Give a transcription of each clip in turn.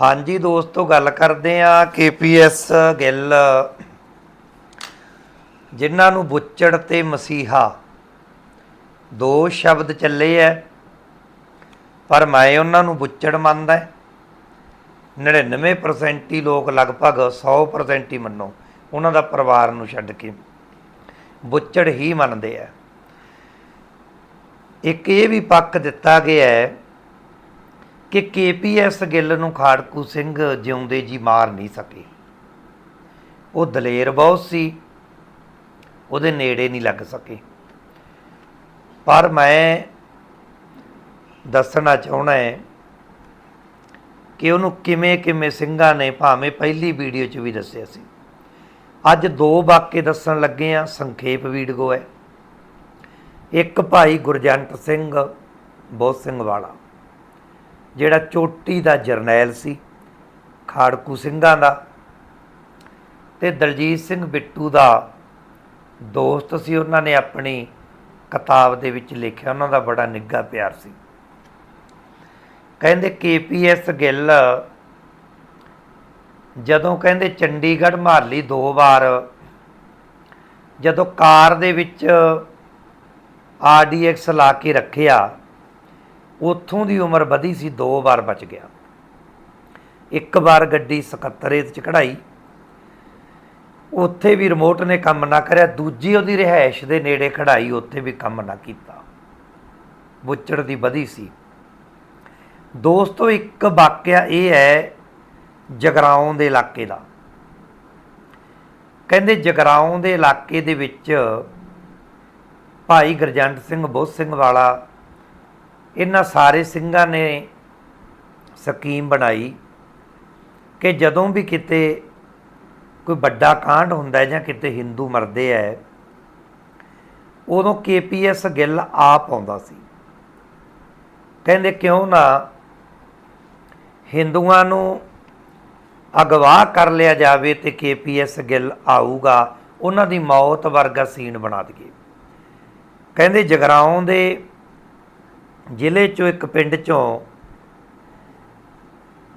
ਹਾਂਜੀ ਦੋਸਤੋ, ਗੱਲ ਕਰਦੇ ਆ ਕੇਪੀਐਸ ਗਿੱਲ। ਜਿਨ੍ਹਾਂ ਨੂੰ ਬੁੱਚੜ ਤੇ ਮਸੀਹਾ ਦੋ ਸ਼ਬਦ ਚੱਲੇ ਐ, ਪਰ ਮੈਂ ਉਹਨਾਂ ਨੂੰ ਬੁੱਚੜ ਮੰਨਦਾ ਹੈ। 99% ਹੀ ਲੋਕ ਲਗਭਗ 100% ਹੀ ਮੰਨੋ, ਉਹਨਾਂ ਦਾ ਪਰਿਵਾਰ ਨੂੰ ਛੱਡ ਕੇ। ਬੁੱਚੜ ਹੀ ਮੰਨਦੇ ਆ ਇੱਕ ਇਹ ਵੀ ਪੱਕ ਦਿੱਤਾ ਗਿਆ ਹੈ ਕਿ ਕੇਪੀਐਸ ਗਿੱਲ ਨੂੰ ਖਾੜਕੂ ਸਿੰਘ ਜਿਉਂਦੇ ਜੀ ਮਾਰ ਨਹੀਂ ਸਕੇ। ਉਹ ਦਲੇਰ ਬਹੁਤ ਸੀ, ਉਹਦੇ ਨੇੜੇ ਨਹੀਂ ਲੱਗ ਸਕੇ। ਪਰ ਮੈਂ ਦੱਸਣਾ ਚਾਹਣਾ ਹੈ ਕਿ ਉਹਨੂੰ ਕਿਵੇਂ ਕਿਵੇਂ ਸਿੰਘਾਂ ਨੇ ਭਾਵੇਂ ਪਹਿਲੀ ਵੀਡੀਓ 'ਚ ਵੀ ਦੱਸਿਆ ਸੀ। ਅੱਜ ਦੋ ਵਾਕੇ ਦੱਸਣ ਲੱਗੇ ਆ ਸੰਖੇਪ ਵੀਡੀਓ ਹੈ। ਇੱਕ ਭਾਈ ਗੁਰਜੰਟ ਸਿੰਘ, ਬਹੁਤ ਸਿੰਘ ਵਾਲਾ। ਜਿਹੜਾ ਚੋਟੀ ਦਾ ਜਰਨੈਲ ਸੀ, ਖਾੜਕੂ ਸਿੰਘਾਂ ਦਾ ਤੇ ਦਲਜੀਤ ਸਿੰਘ ਬਿੱਟੂ ਦਾ ਦੋਸਤ ਸੀ, ਉਹਨਾਂ ਨੇ ਆਪਣੀ ਕਿਤਾਬ ਦੇ ਵਿੱਚ ਲਿਖਿਆ, ਉਹਨਾਂ ਦਾ ਬੜਾ ਨਿੱਘਾ ਪਿਆਰ ਸੀ। ਕਹਿੰਦੇ ਕੇਪੀਐਸ ਗਿੱਲ ਜਦੋਂ ਕਹਿੰਦੇ ਚੰਡੀਗੜ੍ਹ ਮਾਰਲੀ ਦੋ ਵਾਰ, ਜਦੋਂ ਕਾਰ ਦੇ ਵਿੱਚ ਆਰਡੀਐਕਸ ਲਾ ਕੇ ਰੱਖਿਆ ਉੱਥੋਂ ਦੀ ਉਮਰ ਵਧੀ ਸੀ, ਦੋ ਵਾਰ ਬਚ ਗਿਆ। ਇੱਕ ਵਾਰ ਗੱਡੀ ਸਕੱਤਰੇ ਚ ਕਢਾਈ। ਉੱਥੇ ਵੀ ਰਿਮੋਟ ਨੇ ਕੰਮ ਨਾ ਕਰਿਆ, ਦੂਜੀ ਉਹਦੀ ਰਿਹਾਇਸ਼ ਦੇ ਨੇੜੇ ਖੜਾਈ ਉੱਥੇ ਵੀ ਕੰਮ ਨਾ ਕੀਤਾ। ਬੁੱਚੜ ਦੀ ਵਧੀ ਸੀ। ਦੋਸਤੋ, ਇੱਕ ਵਾਕਿਆ ਇਹ ਹੈ ਜਗਰਾਉਂ ਦੇ ਇਲਾਕੇ ਦਾ। ਕਹਿੰਦੇ ਜਗਰਾਉਂ ਦੇ ਇਲਾਕੇ ਦੇ ਵਿੱਚ ਭਾਈ ਗਰਜੰਟ ਸਿੰਘ ਬੋਧ ਸਿੰਘ ਵਾਲਾ ਇਹਨਾਂ ਸਾਰੇ ਸਿੰਘਾਂ ਨੇ ਸਕੀਮ ਬਣਾਈ ਕਿ ਜਦੋਂ ਵੀ ਕਿਤੇ ਕੋਈ ਵੱਡਾ ਕਾਂਡ ਹੁੰਦਾ ਜਾਂ ਕਿਤੇ ਹਿੰਦੂ ਮਰਦੇ ਐ, ਉਦੋਂ ਕੇਪੀਐਸ ਗਿੱਲ ਆਪ ਆਉਂਦਾ ਸੀ। ਕਹਿੰਦੇ ਕਿਉਂ ਨਾ ਹਿੰਦੂਆਂ ਨੂੰ ਅਗਵਾ ਕਰ ਲਿਆ ਜਾਵੇ ਤੇ ਕੇਪੀਐਸ ਗਿੱਲ ਆਊਗਾ, ਉਹਨਾਂ ਦੀ ਮੌਤ ਵਰਗਾ ਸੀਨ ਬਣਾ ਦਈਏ। ਕਹਿੰਦੇ ਜਗਰਾਉਂ ਦੇ ਜ਼ਿਲ੍ਹੇ ਚੋਂ ਇੱਕ ਪਿੰਡ ਚੋਂ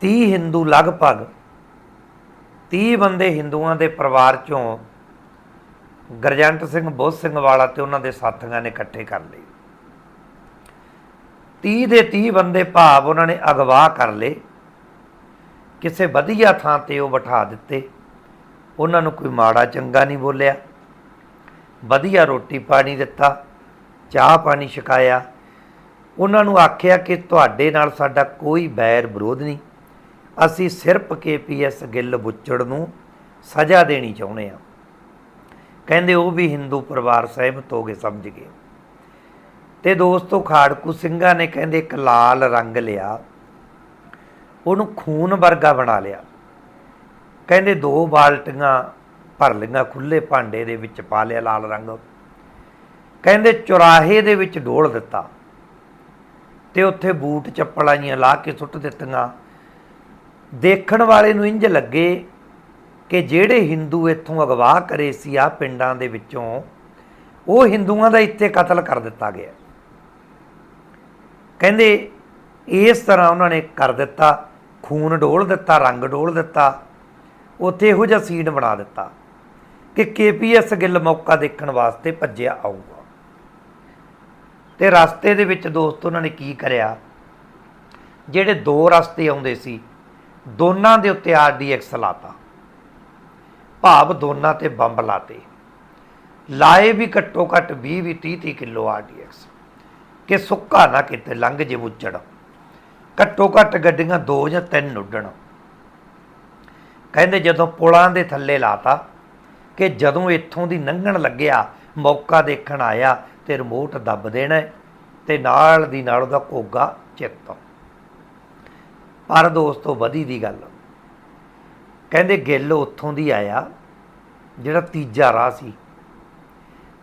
30 ਹਿੰਦੂ ਲਗਭਗ 30 ਬੰਦੇ ਹਿੰਦੂਆਂ ਦੇ ਪਰਿਵਾਰ ਚੋਂ ਗਰਜੰਟ ਸਿੰਘ, ਬੋਧ ਸਿੰਘ ਵਾਲਾ ਤੇ ਉਹਨਾਂ ਦੇ ਸਾਥੀਆਂ ਨੇ ਇਕੱਠੇ ਕਰ ਲਏ। 30 ਦੇ 30 ਬੰਦੇ ਭਾਵ ਉਹਨਾਂ ਨੇ ਅਗਵਾ ਕਰ ਲਏ। ਕਿਸੇ ਵਧੀਆ ਥਾਂ ਤੇ ਉਹ ਬਿਠਾ ਦਿੱਤੇ। ਉਹਨਾਂ ਨੂੰ ਕੋਈ ਮਾੜਾ ਚੰਗਾ ਨਹੀਂ ਬੋਲਿਆ। ਵਧੀਆ ਰੋਟੀ ਪਾਣੀ ਦਿੱਤਾ, ਚਾਹ ਪਾਣੀ ਛਕਾਇਆ। ਉਹਨਾਂ ਨੂੰ ਆਖਿਆ ਕਿ ਤੁਹਾਡੇ ਨਾਲ ਸਾਡਾ ਕੋਈ ਬੈਰ ਵਿਰੋਧ ਨਹੀਂ। ਅਸੀਂ ਸਿਰਫ ਕੇਪੀਐਸ ਗਿੱਲ ਬੁੱਚੜ ਨੂੰ ਸਜ਼ਾ ਦੇਣੀ ਚਾਹੁੰਦੇ ਹਾਂ। ਕਹਿੰਦੇ ਉਹ ਵੀ ਹਿੰਦੂ ਪਰਿਵਾਰ ਸਹਿਮਤ ਹੋ ਗਏ ਸਮਝ ਗਏ। ਤੇ ਦੋਸਤੋ ਖਾੜਕੂ ਸਿੰਘਾਂ ਨੇ ਕਹਿੰਦੇ ਇੱਕ ਲਾਲ ਰੰਗ ਲਿਆ। ਉਹਨੂੰ ਖੂਨ ਵਰਗਾ ਬਣਾ ਲਿਆ। ਕਹਿੰਦੇ ਦੋ ਬਾਲਟੀਆਂ ਭਰ ਲਈਆਂ ਖੁੱਲੇ ਭਾਂਡੇ ਦੇ ਵਿੱਚ ਪਾ ਲਿਆ ਲਾਲ ਰੰਗ। ਕਹਿੰਦੇ ਚੁਰਾਹੇ ਦੇ ਵਿੱਚ ਡੋਲ ਦਿੱਤਾ। ਤੇ ਉੱਥੇ ਬੂਟ ਚੱਪਲਾਂ ਜੀਆਂ ਲਾ ਕੇ ਸੁੱਟ ਦਿੱਤੀਆਂ। ਦੇਖਣ ਵਾਲੇ ਨੂੰ ਇੰਜ ਲੱਗੇ ਕਿ ਜਿਹੜੇ ਹਿੰਦੂ ਇੱਥੋਂ ਅਗਵਾ ਕਰੇ ਸੀ ਆ ਪਿੰਡਾਂ ਦੇ ਵਿੱਚੋਂ, ਉਹ ਹਿੰਦੂਆਂ ਦਾ ਇੱਥੇ ਕਤਲ ਕਰ ਦਿੱਤਾ ਗਿਆ। ਕਹਿੰਦੇ ਇਸ ਤਰ੍ਹਾਂ ਉਹਨਾਂ ਨੇ ਕਰ ਦਿੱਤਾ, ਖੂਨ ਡੋਲ ਦਿੱਤਾ, ਰੰਗ ਡੋਲ ਦਿੱਤਾ, ਉੱਥੇ ਇਹੋ ਜਿਹਾ ਸੀਨ ਬਣਾ ਦਿੱਤਾ ਕਿ ਕੇਪੀਐਸ ਗਿੱਲ ਮੌਕਾ ਦੇਖਣ ਵਾਸਤੇ ਭੱਜਿਆ ਆਊਗਾ। ਤੇ ਰਸਤੇ ਦੇ ਵਿੱਚ ਦੋਸਤੋ ਉਹਨਾਂ ਨੇ ਕੀ ਕਰਿਆ? ਜਿਹੜੇ ਦੋ ਰਸਤੇ ਆਉਂਦੇ ਸੀ, ਦੋਨਾਂ ਦੇ ਉੱਤੇ ਆਰਡੀਐਕਸ ਲਾਤਾ। ਭਾਵ ਦੋਨਾਂ ਤੇ ਬੰਬ ਲਾਤੇ। ਲਾਏ ਵੀ ਘੱਟੋ ਘੱਟ 20 ਵੀ 30 30 ਕਿਲੋ ਆਰਡੀਐਕਸ ਕਿ ਸੁੱਕਾ ਨਾ ਕਿਤੇ ਲੰਘ ਜੇ ਮੁੱਚੜ ਘੱਟੋ ਘੱਟ ਗੱਡੀਆਂ ਦੋ ਜਾਂ ਤਿੰਨ ਉੱਡਣ। ਕਹਿੰਦੇ ਜਦੋਂ ਪੁਲਾਂ ਦੇ ਥੱਲੇ ਲਾਤਾ, ਕਿ ਜਦੋਂ ਇੱਥੋਂ ਦੀ ਲੰਘਣ ਲੱਗਿਆ, ਮੌਕਾ ਦੇਖਣ ਆਇਆ ਤੇ ਰਿਮੋਟ ਦੱਬ ਦੇਣਾ ਹੈ ਤੇ ਨਾਲ ਦੀ ਨਾਲ ਉਹਦਾ ਘੋਗਾ ਚਿੱਤ ਪਰ ਦੋਸਤੋ, ਵਧੀ ਦੀ ਗੱਲ। ਕਹਿੰਦੇ ਗਿੱਲ ਉੱਥੋਂ ਦੀ ਆਇਆ, ਜਿਹੜਾ ਤੀਜਾ ਰਾਹ ਸੀ।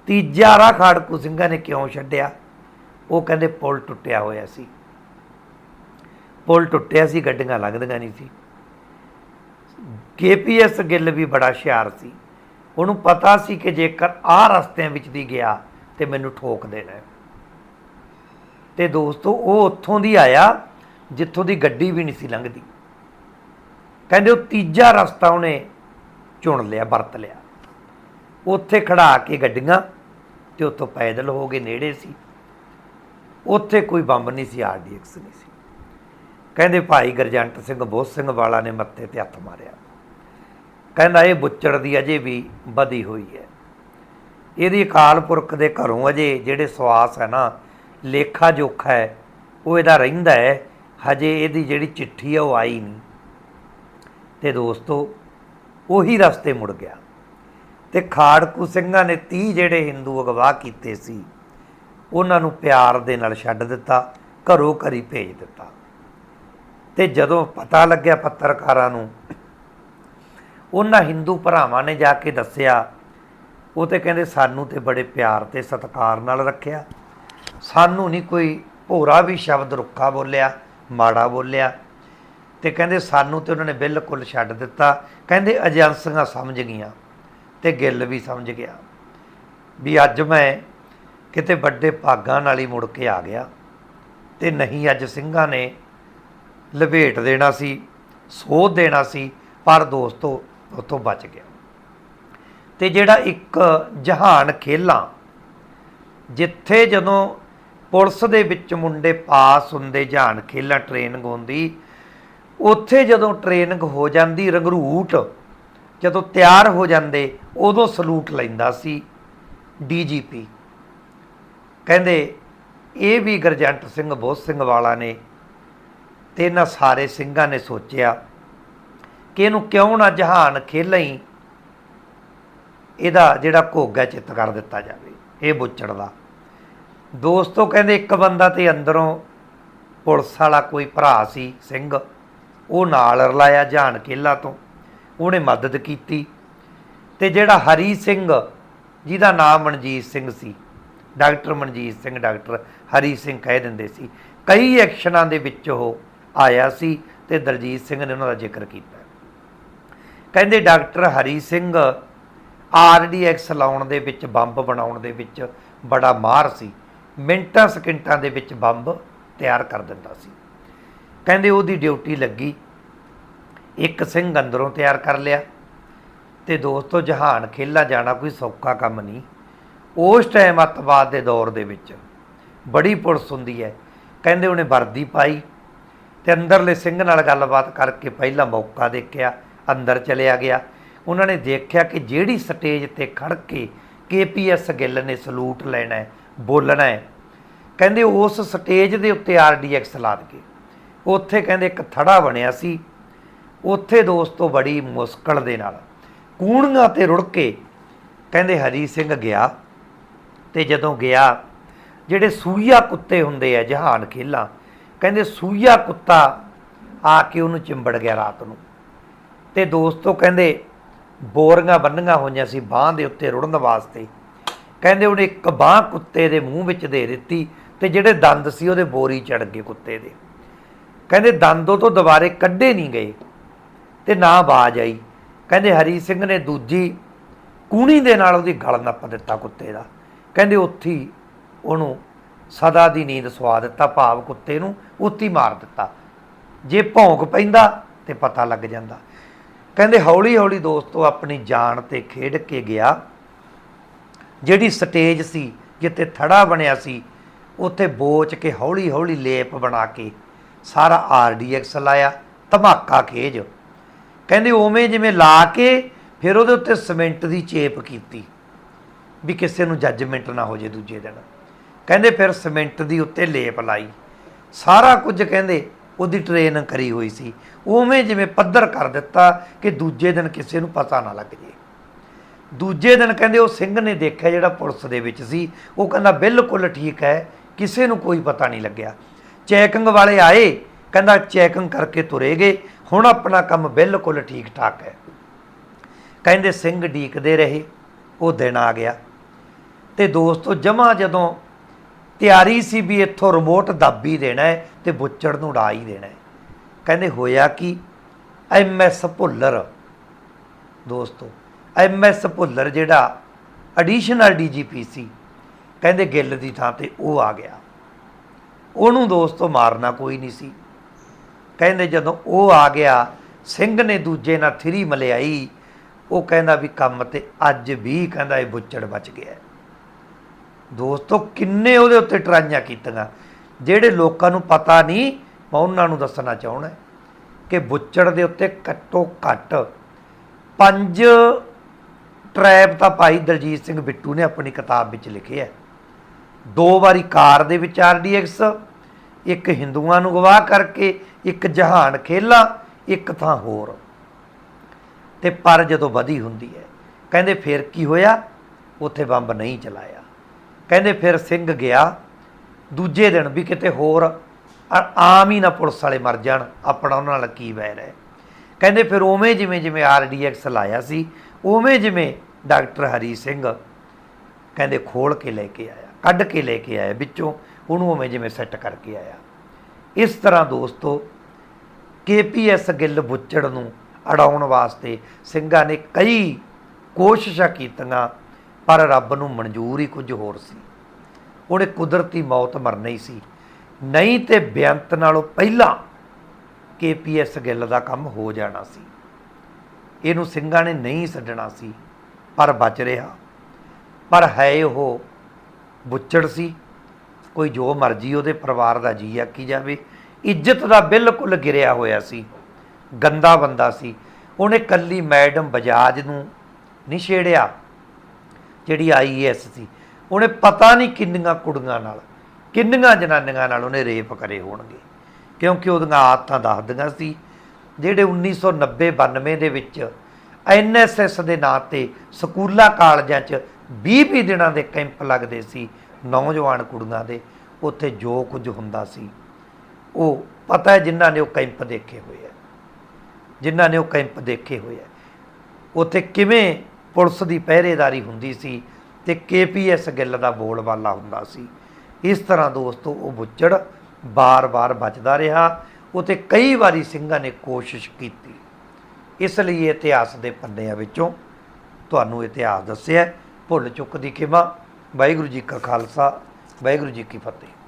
ਤੀਜਾ ਰਾਹ ਖਾੜਕੂ ਸਿੰਘਾਂ ਨੇ ਕਿਉਂ ਛੱਡਿਆ? ਉਹ ਕਹਿੰਦੇ ਪੁਲ ਟੁੱਟਿਆ ਹੋਇਆ ਸੀ। ਪੁਲ ਟੁੱਟਿਆ ਸੀ, ਗੱਡੀਆਂ ਲੰਘਦੀਆਂ ਨਹੀਂ ਸੀ। ਕੇਪੀਐਸ ਗਿੱਲ ਵੀ ਬੜਾ ਹੁਸ਼ਿਆਰ ਸੀ। ਉਹਨੂੰ ਪਤਾ ਸੀ ਕਿ ਜੇਕਰ ਆਹ ਰਸਤਿਆਂ ਵਿੱਚ ਦੀ ਗਿਆ ਤੇ ਮੈਨੂੰ ਠੋਕ ਦੇਣਾ ਹੈ। ਤੇ ਦੋਸਤੋ, ਉਹ ਉੱਥੋਂ ਦੀ ਆਇਆ ਜਿੱਥੋਂ ਦੀ ਗੱਡੀ ਵੀ ਨਹੀਂ ਸੀ ਲੰਘਦੀ। ਕਹਿੰਦੇ ਉਹ ਤੀਜਾ ਰਸਤਾ ਉਹਨੇ ਚੁਣ ਲਿਆ, ਵਰਤ ਲਿਆ। ਉੱਥੇ ਖੜਾ ਕੇ ਗੱਡੀਆਂ ਤੇ ਉੱਥੋਂ ਪੈਦਲ ਹੋ ਗਏ, ਨੇੜੇ ਸੀ। ਉੱਥੇ ਕੋਈ ਬੰਬ ਨਹੀਂ ਸੀ ਆਰਡੀਐਕਸ ਨਹੀਂ ਸੀ। ਕਹਿੰਦੇ ਭਾਈ ਗਰਜੰਟ ਸਿੰਘ ਬੋਧ ਸਿੰਘ ਵਾਲਾ ਨੇ ਮੱਥੇ ਤੇ ਹੱਥ ਮਾਰਿਆ। ਕਹਿੰਦਾ ਇਹ ਬੁੱਚੜ ਦੀ ਅਜੇ ਵੀ ਬਦੀ ਹੋਈ ਹੈ। ਇਹਦੀ ਅਕਾਲ ਪੁਰਖ ਦੇ ਘਰੋਂ ਅਜੇ ਜਿਹੜੇ ਸਵਾਸ ਹੈ ਨਾ, ਲੇਖਾ ਜੋਖਾ ਹੈ, ਉਹ ਇਹਦਾ ਰਹਿੰਦਾ ਹੈ, ਹਜੇ ਇਹਦੀ ਜਿਹੜੀ ਚਿੱਠੀ ਹੈ ਉਹ ਆਈ ਨਹੀਂ। ਤੇ ਦੋਸਤੋ, ਉਹੀ ਰਸਤੇ ਮੁੜ ਗਿਆ। ਤੇ ਖਾੜਕੂ ਸਿੰਘਾਂ ਨੇ 30 ਜਿਹੜੇ ਹਿੰਦੂ ਅਗਵਾ ਕੀਤੇ ਸੀ, ਉਹਨਾਂ ਨੂੰ ਪਿਆਰ ਦੇ ਨਾਲ ਛੱਡ ਦਿੱਤਾ, ਘਰੋਂ ਘਰੀ ਭੇਜ ਦਿੱਤਾ। ਤੇ ਜਦੋਂ ਪਤਾ ਲੱਗਿਆ ਪੱਤਰਕਾਰਾਂ ਨੂੰ, ਉਹਨਾਂ ਹਿੰਦੂ ਭਰਾਵਾਂ ਨੇ ਜਾ ਕੇ ਦੱਸਿਆ ਉਹ ਤੇ ਕਹਿੰਦੇ ਸਾਨੂੰ ਤੇ ਬੜੇ ਪਿਆਰ ਤੇ ਸਤਿਕਾਰ ਨਾਲ ਰੱਖਿਆ। ਸਾਨੂੰ ਨਹੀਂ ਕੋਈ ਭੋਰਾ ਵੀ ਸ਼ਬਦ ਰੁੱਖਾ ਬੋਲਿਆ, ਮਾੜਾ ਬੋਲਿਆ। ਤੇ ਕਹਿੰਦੇ ਸਾਨੂੰ ਤੇ ਉਹਨਾਂ ਨੇ ਬਿਲਕੁਲ ਛੱਡ ਦਿੱਤਾ। ਕਹਿੰਦੇ ਏਜੰਸੀਆਂ ਸਮਝ ਗਈਆਂ ਤੇ ਗਿੱਲ ਵੀ ਸਮਝ ਗਿਆ ਵੀ ਅੱਜ ਮੈਂ ਕਿਤੇ ਵੱਡੇ ਭਾਗਾਂ ਨਾਲ ਹੀ ਮੁੜ ਕੇ ਆ ਗਿਆ ਤੇ ਨਹੀਂ ਅੱਜ ਸਿੰਘਾਂ ਨੇ ਲਪੇਟ ਦੇਣਾ ਸੀ, ਸੋਧ ਦੇਣਾ ਸੀ, ਪਰ ਦੋਸਤੋ ਉਤੋਂ ਬਚ ਗਿਆ। ਤੇ ਜਿਹੜਾ ਇੱਕ ਜਹਾਨ ਖੇਲਾਂ, ਜਿੱਥੇ ਜਦੋਂ ਪੁਲਿਸ ਦੇ ਵਿੱਚ ਮੁੰਡੇ ਪਾਸ ਹੁੰਦੇ ਜਹਾਨ ਖੇਲਾਂ ਟ੍ਰੇਨਿੰਗ ਹੁੰਦੀ, ਉੱਥੇ ਜਦੋਂ ਟ੍ਰੇਨਿੰਗ ਹੋ ਜਾਂਦੀ, ਰੰਗਰੂਟ ਜਦੋਂ ਤਿਆਰ ਹੋ ਜਾਂਦੇ, ਉਦੋਂ ਸਲੂਟ ਲੈਂਦਾ ਸੀ ਡੀਜੀਪੀ ਕਹਿੰਦੇ, ਇਹ ਵੀ ਗਰਜੰਟ ਸਿੰਘ ਬੋਧ ਸਿੰਘ ਵਾਲਾ ਨੇ ਤੇ ਇਹਨਾਂ ਸਾਰੇ ਸਿੰਘਾਂ ਨੇ ਸੋਚਿਆ ਕਿ ਇਹਨੂੰ ਕਿਉਂ ਨਾ ਜਹਾਨ ਖੇਲਾਂ ਹੀ ਇਹਦਾ ਜਿਹੜਾ ਘੋਗਾ ਚਿੱਤ ਕਰ ਦਿੱਤਾ ਜਾਵੇ, ਇਹ ਬੁੱਚੜ ਦਾ। ਦੋਸਤੋ ਕਹਿੰਦੇ ਇੱਕ ਬੰਦਾ ਤੇ ਅੰਦਰੋਂ ਪੁਲਿਸ ਵਾਲਾ ਕੋਈ ਭਰਾ ਸੀ ਸਿੰਘ, ਉਹ ਨਾਲ ਰਲਾਇਆ ਜਹਾਨ ਕੇਲਾ ਤੋਂ, ਉਹਨੇ ਮਦਦ ਕੀਤੀ ਤੇ ਜਿਹੜਾ ਹਰੀ ਸਿੰਘ, ਜਿਹਦਾ ਨਾਮ ਮਨਜੀਤ ਸਿੰਘ ਸੀ, ਡਾਕਟਰ ਮਨਜੀਤ ਸਿੰਘ, ਡਾਕਟਰ ਹਰੀ ਸਿੰਘ ਕਹਿ ਦਿੰਦੇ ਸੀ। ਕਈ ਐਕਸ਼ਨਾਂ ਦੇ ਵਿੱਚ ਉਹ ਆਇਆ ਸੀ ਤੇ ਦਲਜੀਤ ਸਿੰਘ ਨੇ ਉਹਨਾਂ ਦਾ ਜ਼ਿਕਰ ਕੀਤਾ। ਕਹਿੰਦੇ ਡਾਕਟਰ ਹਰੀ ਸਿੰਘ ਆਰਡੀਐਕਸ ਲਾਉਣ ਦੇ ਵਿੱਚ, ਬੰਬ ਬਣਾਉਣ ਦੇ ਵਿੱਚ ਬੜਾ ਮਾਹਰ ਸੀ। ਮਿੰਟਾਂ, ਸਕਿੰਟਾਂ ਦੇ ਵਿੱਚ ਬੰਬ ਤਿਆਰ ਕਰ ਦਿੰਦਾ ਸੀ। ਕਹਿੰਦੇ ਉਹਦੀ ਡਿਊਟੀ ਲੱਗੀ। ਇੱਕ ਸਿੰਘ ਅੰਦਰੋਂ ਤਿਆਰ ਕਰ ਲਿਆ ਤੇ ਦੋਸਤੋ, ਜਹਾਨ ਖੇਲਾ ਜਾਣਾ ਕੋਈ ਸੌਖਾ ਕੰਮ ਨਹੀਂ। ਉਸ ਟਾਈਮ ਅੱਤਵਾਦ ਦੇ ਦੌਰ ਦੇ ਵਿੱਚ ਬੜੀ ਪੁਲਿਸ ਹੁੰਦੀ ਹੈ। ਕਹਿੰਦੇ ਉਹਨੇ ਵਰਦੀ ਪਾਈ ਤੇ ਅੰਦਰਲੇ ਸਿੰਘ ਨਾਲ ਗੱਲਬਾਤ ਕਰਕੇ ਪਹਿਲਾ ਮੌਕਾ ਦੇਖਿਆ, ਅੰਦਰ ਚਲਿਆ ਗਿਆ। ਉਹਨਾਂ ਨੇ ਦੇਖਿਆ ਕਿ ਜਿਹੜੀ ਸਟੇਜ ਤੇ ਖੜ ਕੇ ਕੇਪੀਐਸ ਗਿੱਲ ਨੇ ਸਲੂਟ ਲੈਣਾ ਹੈ, ਬੋਲਣਾ ਹੈ, ਕਹਿੰਦੇ ਉਸ ਸਟੇਜ ਦੇ ਉੱਤੇ ਆਰਡੀਐਕਸ ਲਾ ਦਗੇ ਉੱਥੇ ਕਹਿੰਦੇ ਇੱਕ ਥੜਾ ਬਣਿਆ ਸੀ। ਉੱਥੇ ਦੋਸਤੋ ਬੜੀ ਮੁਸ਼ਕਲ ਦੇ ਨਾਲ ਕੂਣੀਆਂ ਤੇ ਰੁੜ ਕੇ ਕਹਿੰਦੇ ਹਰੀ ਸਿੰਘ ਗਿਆ ਤੇ ਜਦੋਂ ਗਿਆ, ਜਿਹੜੇ ਸੂਈਆ ਕੁੱਤੇ ਹੁੰਦੇ ਆ, ਜਹਾਨ ਖੇਲਾ, ਕਹਿੰਦੇ ਸੂਈਆ ਕੁੱਤਾ ਆ ਕੇ ਉਹਨੂੰ ਚਿੰਬੜ ਗਿਆ ਰਾਤ ਨੂੰ। ਤੇ ਦੋਸਤੋ ਕਹਿੰਦੇ ਬੋਰੀਆਂ ਬੰਨੀਆਂ ਹੋਈਆਂ ਸੀ ਬਾਹ ਦੇ ਉੱਤੇ ਰੁੜਨ ਵਾਸਤੇ। ਕਹਿੰਦੇ ਉਹਨੇ ਇੱਕ ਬਾਹ ਕੁੱਤੇ ਦੇ ਮੂੰਹ ਵਿੱਚ ਦੇ ਦਿੱਤੀ ਤੇ ਜਿਹੜੇ ਦੰਦ ਸੀ ਉਹਦੇ ਬੋਰੀ ਚੜ ਗਏ ਕੁੱਤੇ ਦੇ। ਕਹਿੰਦੇ ਦੰਦੋਂ ਤੋਂ ਦੁਬਾਰੇ ਕੱਢੇ ਨਹੀਂ ਗਏ ਤੇ ਨਾ ਆਵਾਜ਼ ਆਈ। ਕਹਿੰਦੇ ਹਰੀ ਸਿੰਘ ਨੇ ਦੂਜੀ ਕੂਣੀ ਦੇ ਨਾਲ ਉਹਦੀ ਗਲ ਨੱਪ ਦਿੱਤਾ ਕੁੱਤੇ ਦਾ। ਕਹਿੰਦੇ ਉੱਥੇ ਉਹਨੂੰ ਸਦਾ ਦੀ ਨੀਂਦ ਸਵਾ ਦਿੱਤਾ, ਭਾਵ ਕੁੱਤੇ ਨੂੰ ਉੱਤੀ ਮਾਰ ਦਿੱਤਾ। ਜੇ ਭੌਂਕ ਪੈਂਦਾ ਤੇ ਪਤਾ ਲੱਗ ਜਾਂਦਾ। ਕਹਿੰਦੇ ਹੌਲੀ ਹੌਲੀ ਦੋਸਤੋ ਆਪਣੀ ਜਾਨ ਤੇ ਖੇਡ ਕੇ ਗਿਆ। ਜਿਹੜੀ ਸਟੇਜ ਸੀ, ਜਿੱਥੇ ਥੜਾ ਬਣਿਆ ਸੀ, ਉੱਥੇ ਬੋਚ ਕੇ ਹੌਲੀ ਹੌਲੀ ਲੇਪ ਬਣਾ ਕੇ ਸਾਰਾ ਆਰਡੀਐਕਸ ਲਾਇਆ, ਧਮਾਕਾ ਖੇਜ। ਕਹਿੰਦੇ ਉਵੇਂ ਜਿਵੇਂ ਲਾ ਕੇ ਫਿਰ ਉਹਦੇ ਉੱਤੇ ਸਿਮੈਂਟ ਦੀ ਚੇਪ ਕੀਤੀ ਵੀ ਕਿਸੇ ਨੂੰ ਜੱਜਮੈਂਟ ਨਾ ਹੋ ਜੇ ਦੂਜੇ ਦਿਨ। ਕਹਿੰਦੇ ਫਿਰ ਸਿਮੈਂਟ ਦੀ ਉੱਤੇ ਲੇਪ ਲਾਈ। ਸਾਰਾ ਕੁਝ ਕਹਿੰਦੇ ਉਹਦੀ ਟ੍ਰੇਨ ਕਰੀ ਹੋਈ ਸੀ। ਉਵੇਂ ਜਿਵੇਂ ਪੱਧਰ ਕਰ ਦਿੱਤਾ ਕਿ ਦੂਜੇ ਦਿਨ ਕਿਸੇ ਨੂੰ ਪਤਾ ਨਾ ਲੱਗ ਜੇ। ਦੂਜੇ ਦਿਨ ਕਹਿੰਦੇ ਉਹ ਸਿੰਘ ਨੇ ਦੇਖਿਆ ਜਿਹੜਾ ਪੁਲਿਸ ਦੇ ਵਿੱਚ ਸੀ। ਉਹ ਕਹਿੰਦਾ, ਬਿਲਕੁਲ ਠੀਕ ਹੈ, ਕਿਸੇ ਨੂੰ ਕੋਈ ਪਤਾ ਨਹੀਂ ਲੱਗਿਆ। ਚੈਕਿੰਗ ਵਾਲੇ ਆਏ, ਕਹਿੰਦਾ ਚੈਕਿੰਗ ਕਰਕੇ ਤੁਰੇ ਗਏ। ਹੁਣ ਆਪਣਾ ਕੰਮ ਬਿਲਕੁਲ ਠੀਕ ਠਾਕ ਹੈ। ਕਹਿੰਦੇ ਸਿੰਘ ਡੀਕਦੇ ਰਹੇ, ਉਹ ਦਿਨ ਆ ਗਿਆ। ਤੇ ਦੋਸਤੋ, ਜਮਾ ਜਦੋਂ ਤਿਆਰੀ ਸੀ ਵੀ ਇੱਥੋਂ ਰਿਮੋਟ ਦੱਬ ਹੀ ਦੇਣਾ ਹੈ ਤੇ ਬੁੱਚੜ ਨੂੰ ਉਡਾ ਹੀ ਦੇਣਾ ਹੈ। ਕਹਿੰਦੇ ਹੋਇਆ ਕਿ? ਐਮਐਸ ਭੁੱਲਰ। ਦੋਸਤੋ ਐਮਐਸ ਭੁੱਲਰ ਜਿਹੜਾ ਐਡੀਸ਼ਨਲ ਡੀਜੀਪੀ ਸੀ, ਕਹਿੰਦੇ ਗਿੱਲ ਦੀ ਥਾਂ ਤੇ ਉਹ ਆ ਗਿਆ। ਉਹਨੂੰ ਦੋਸਤੋ ਮਾਰਨਾ ਕੋਈ ਨਹੀਂ ਸੀ। ਕਹਿੰਦੇ ਜਦੋਂ ਉਹ ਆ ਗਿਆ, ਸਿੰਘ ਨੇ ਦੂਜੇ ਨਾਲ ਥਰੀ ਮਲਿਆਈ, ਉਹ ਕਹਿੰਦਾ ਵੀ ਕੰਮ ਤੇ ਅੱਜ ਵੀ ਕਹਿੰਦਾ ਇਹ ਬੁੱਚੜ ਬਚ ਗਿਆ ਦੋਸਤੋ, ਕਿੰਨੇ ਉਹਦੇ ਉੱਤੇ ਟਰਾਈਆਂ ਕੀਤੀਆਂ। ਜਿਹੜੇ ਲੋਕਾਂ ਨੂੰ ਪਤਾ ਨਹੀਂ, ਮੈਂ ਉਹਨਾਂ ਨੂੰ ਦੱਸਣਾ ਚਾਹੁੰਦਾ ਕਿ ਬੁੱਚੜ ਦੇ ਉੱਤੇ ਘੱਟੋ ਘੱਟ ਪੰਜ ਟਰੈਪ ਤਾਂ ਭਾਈ ਦਲਜੀਤ ਸਿੰਘ ਬਿੱਟੂ ਨੇ ਆਪਣੀ ਕਿਤਾਬ ਵਿੱਚ ਲਿਖਿਆ ਹੈ। ਦੋ ਵਾਰੀ ਕਾਰ ਦੇ ਵਿੱਚ ਆਰਡੀਐਕਸ ਇੱਕ ਹਿੰਦੂਆਂ ਨੂੰ ਗਵਾਹ ਕਰਕੇ, ਇੱਕ ਜਹਾਨ ਖੇਲਾ, ਇੱਕ ਥਾਂ ਹੋਰ। ਤੇ ਪਰ ਜਦੋਂ ਵਧੀ ਹੁੰਦੀ ਹੈ, ਕਹਿੰਦੇ ਫਿਰ ਕੀ ਹੋਇਆ? ਉੱਥੇ ਬੰਬ ਨਹੀਂ ਚਲਾਇਆ। ਕਹਿੰਦੇ ਫਿਰ ਸਿੰਘ ਗਿਆ, ਦੂਜੇ ਦਿਨ ਵੀ ਕਿਤੇ ਹੋਰ ਆਮ ਹੀ ਨਾ ਪੁਲਿਸ ਵਾਲੇ ਮਰ ਜਾਣ, ਆਪਣਾ ਉਹਨਾਂ ਨਾਲ ਕੀ ਵੈਰ ਹੈ ਕਹਿੰਦੇ ਫਿਰ ਉਵੇਂ ਜਿਵੇਂ ਜਿਵੇਂ ਆਰਡੀਐਕਸ ਲਾਇਆ ਸੀ, ਉਵੇਂ ਜਿਵੇਂ ਡਾਕਟਰ ਹਰੀ ਸਿੰਘ ਕਹਿੰਦੇ ਖੋਲ ਕੇ ਲੈ ਕੇ ਆਇਆ, ਕੱਢ ਕੇ ਲੈ ਕੇ ਆਇਆ ਵਿੱਚੋਂ, ਉਹਨੂੰ ਉਵੇਂ ਜਿਵੇਂ ਸੈੱਟ ਕਰਕੇ ਆਇਆ। ਇਸ ਤਰ੍ਹਾਂ ਦੋਸਤੋ ਕੇਪੀਐਸ ਗਿੱਲ ਬੁੱਚੜ ਨੂੰ ਅੜਾਉਣ ਵਾਸਤੇ ਸਿੰਘਾਂ ਨੇ ਕਈ ਕੋਸ਼ਿਸ਼ਾਂ ਕੀਤੀਆਂ ਪਰ ਰੱਬ ਨੂੰ ਮਨਜ਼ੂਰ ਹੀ ਕੁਝ ਹੋਰ ਸੀ। ਉਹਨੇ ਕੁਦਰਤੀ ਮੌਤ ਮਰਨੀ ਸੀ। ਨਹੀਂ ਤੇ ਬੇਅੰਤ ਨਾਲੋਂ ਪਹਿਲਾਂ ਕੇਪੀਐਸ ਗਿੱਲ ਦਾ ਕੰਮ ਹੋ ਜਾਣਾ ਸੀ। ਇਹਨੂੰ ਸਿੰਘਾਂ ਨੇ ਨਹੀਂ ਛੱਡਣਾ ਸੀ, ਪਰ ਬਚ ਰਿਹਾ। ਪਰ ਹੈ ਉਹ ਬੁੱਚੜ ਸੀ। ਕੋਈ ਜੋ ਮਰਜ਼ੀ ਉਹਦੇ ਪਰਿਵਾਰ ਦਾ ਜੀ ਆਖੀ ਜਾਵੇ, ਇੱਜ਼ਤ ਦਾ ਬਿਲਕੁਲ ਗਿਰਿਆ ਹੋਇਆ ਸੀ। ਗੰਦਾ ਬੰਦਾ ਸੀ। ਉਹਨੇ ਕੱਲੀ ਮੈਡਮ ਬਜਾਜ ਨੂੰ ਨਹੀਂ ਛੇੜਿਆ। ਜਿਹੜੀ ਆਈਐਸ ਸੀ, ਉਹਨੇ ਪਤਾ ਨਹੀਂ ਕਿੰਨੀਆਂ ਕੁੜੀਆਂ ਨਾਲ, ਕਿੰਨੀਆਂ ਜਨਾਨੀਆਂ ਨਾਲ ਉਹਨੇ ਰੇਪ ਕਰੇ ਹੋਣਗੇ। ਕਿਉਂਕਿ ਉਹਦੀਆਂ ਆਦਤਾਂ ਦੱਸਦੀਆਂ ਸੀ, ਜਿਹੜੇ 1990 92 ਦੇ ਵਿੱਚ ਐਨਐਸਐਸ ਦੇ ਨਾਂ ਤੇ ਸਕੂਲਾਂ ਕਾਲਜਾਂ 'ਚ 20-20 ਦਿਨਾਂ ਦੇ ਕੈਂਪ ਲੱਗਦੇ ਸੀ ਨੌਜਵਾਨ ਕੁੜੀਆਂ ਦੇ, ਉੱਥੇ ਜੋ ਕੁਝ ਹੁੰਦਾ ਸੀ, ਉਹ ਪਤਾ ਹੈ ਜਿਨ੍ਹਾਂ ਨੇ ਉਹ ਕੈਂਪ ਦੇਖੇ ਹੋਏ ਆ ਜਿਨ੍ਹਾਂ ਨੇ ਉਹ ਕੈਂਪ ਦੇਖੇ ਹੋਏ ਆ ਉੱਥੇ ਕਿਵੇਂ ਪੁਲਿਸ ਦੀ ਪਹਿਰੇਦਾਰੀ ਹੁੰਦੀ ਸੀ ਤੇ ਕੇਪੀਐਸ ਗਿੱਲ ਦਾ ਬੋਲਬਾਲਾ ਹੁੰਦਾ ਸੀ। ਇਸ ਤਰ੍ਹਾਂ ਦੋਸਤੋ, ਉਹ ਬੁੱਚੜ ਬਾਰ-ਬਾਰ ਬਚਦਾ ਰਿਹਾ ਉਤੇ ਕਈ ਵਾਰੀ ਸਿੰਘਾਂ ਨੇ ਕੋਸ਼ਿਸ਼ ਕੀਤੀ। ਇਸ ਲਈ ਇਤਿਹਾਸ ਦੇ ਪੰਨਿਆਂ ਵਿੱਚੋਂ ਤੁਹਾਨੂੰ ਇਤਿਹਾਸ ਦੱਸਿਆ ਭੁੱਲ ਚੁੱਕ ਦੀ ਖਿਮਾ। ਵਾਹਿਗੁਰੂ ਜੀ ਕਾ ਖਾਲਸਾ, ਵਾਹਿਗੁਰੂ ਜੀ ਕੀ ਫਤਿਹ।